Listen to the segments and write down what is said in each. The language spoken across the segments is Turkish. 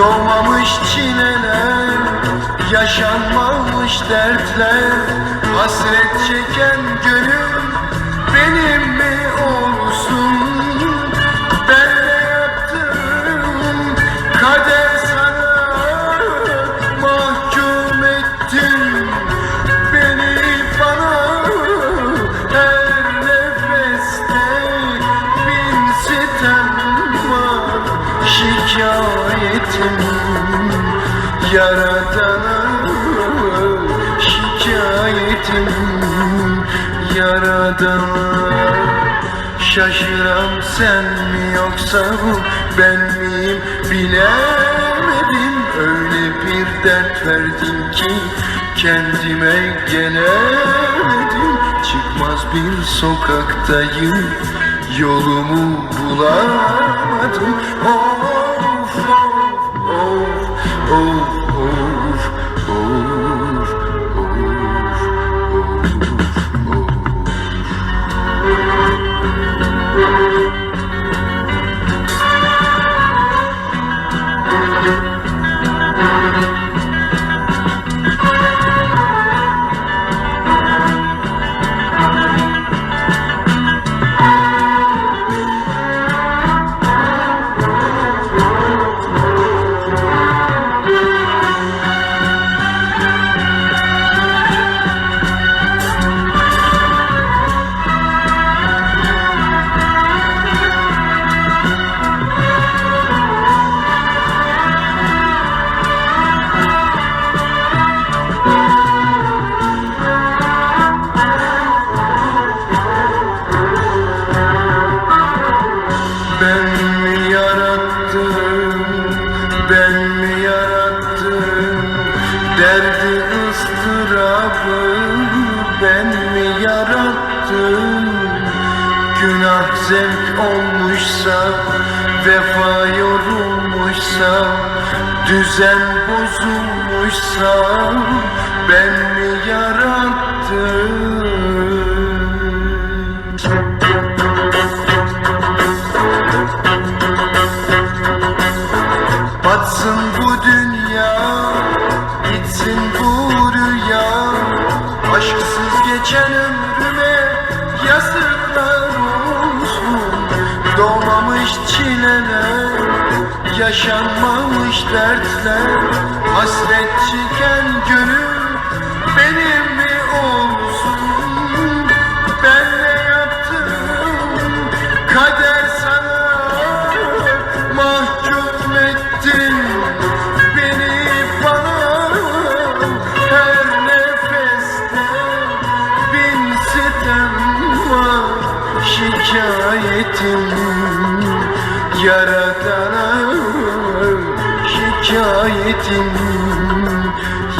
Doğmamış çileler, yaşanmamış dertler Hasret çeken gönül yaradana Şikayetim yaradana Şaşıran sen mi yoksa bu ben miyim? Bilemedim Öyle bir dert verdin ki kendime gelemedim. Çıkmaz bir sokaktayım yolumu bulamadım. of oh, move. Ben mi yarattım? Günah zevk olmuşsa, vefa yorulmuşsa Düzen bozulmuşsa ben mi yarattım yazıklar olsun Doğmamış çileler, yaşanmamış dertler. Hasret çeken gönül şikayetim yaradana şikayetim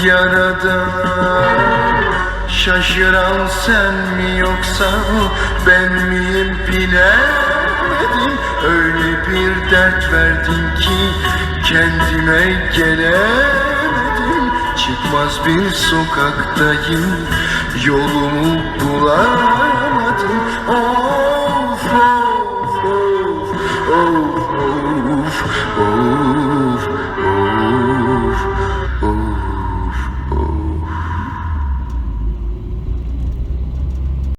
yaradana Şaşıran sen mi yoksa ben miyim bilemedim. Öyle bir dert verdin ki kendime gelemedim. Çıkmaz bir sokaktayım yolumu bulamadım. Of